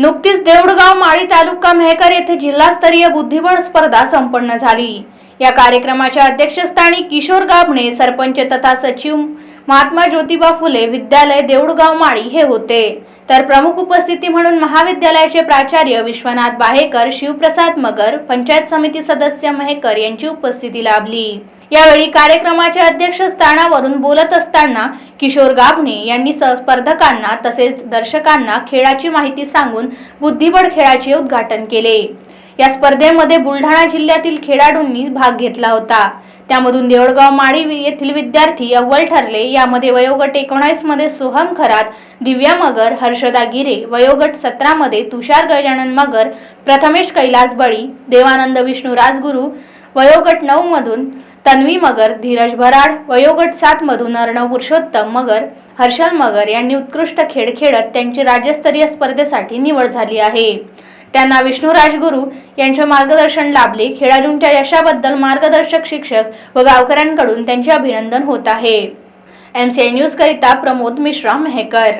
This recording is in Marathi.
नुकतीच देवडगाव माळी तालुका मेहकर येथे जिल्हास्तरीय बुद्धिबळ स्पर्धा संपन्न झाली. या कार्यक्रमाच्या अध्यक्षस्थानी किशोर गाभणे सरपंच तथा सचिव महात्मा ज्योतिबा फुले विद्यालय देऊळगाव माळी हे होते. तर प्रमुख उपस्थिती म्हणून महाविद्यालयाचे प्राचार्य विश्वनाथ बाहेकर शिवप्रसाद मगर पंचायत समिती सदस्य मेहकर यांची उपस्थिती लाभली. यावेळी कार्यक्रमाच्या अध्यक्षस्थानावरून बोलत असताना किशोर गाभणे यांनी स्पर्धकांना तसेच दर्शकांना खेळाची माहिती सांगून बुद्धिबळ खेळाचे उद्घाटन केले. या स्पर्धेमध्ये बुलढाणा जिल्ह्यातील खेळाडूंनी भाग घेतला होता. त्यामधून देवळगाव माळी येथील विद्यार्थी अव्वल ठरले. यामध्ये वयोगट एकोणावीसमध्ये सोहम खरात दिव्या मगर हर्षदा गिरे वयोगट सतरामध्ये तुषार गजानन मगर प्रथमेश कैलास बळी देवानंद विष्णू राजगुरू वयोगट नऊ मधून तन्वी मगर धीरज भराड वयोगट सात मधून अर्णव पुरुषोत्तम मगर हर्षल मगर यांनी उत्कृष्ट खेळ खेळत त्यांची राज्यस्तरीय स्पर्धेसाठी निवड झाली आहे. त्यांना विष्णू राजगुरू यांचे मार्गदर्शन लाभले. खेळाडूंच्या यशाबद्दल मार्गदर्शक शिक्षक व गावकऱ्यांकडून त्यांचे अभिनंदन होत आहे. एम सी न्यूज करिता प्रमोद मिश्रा मेहकर.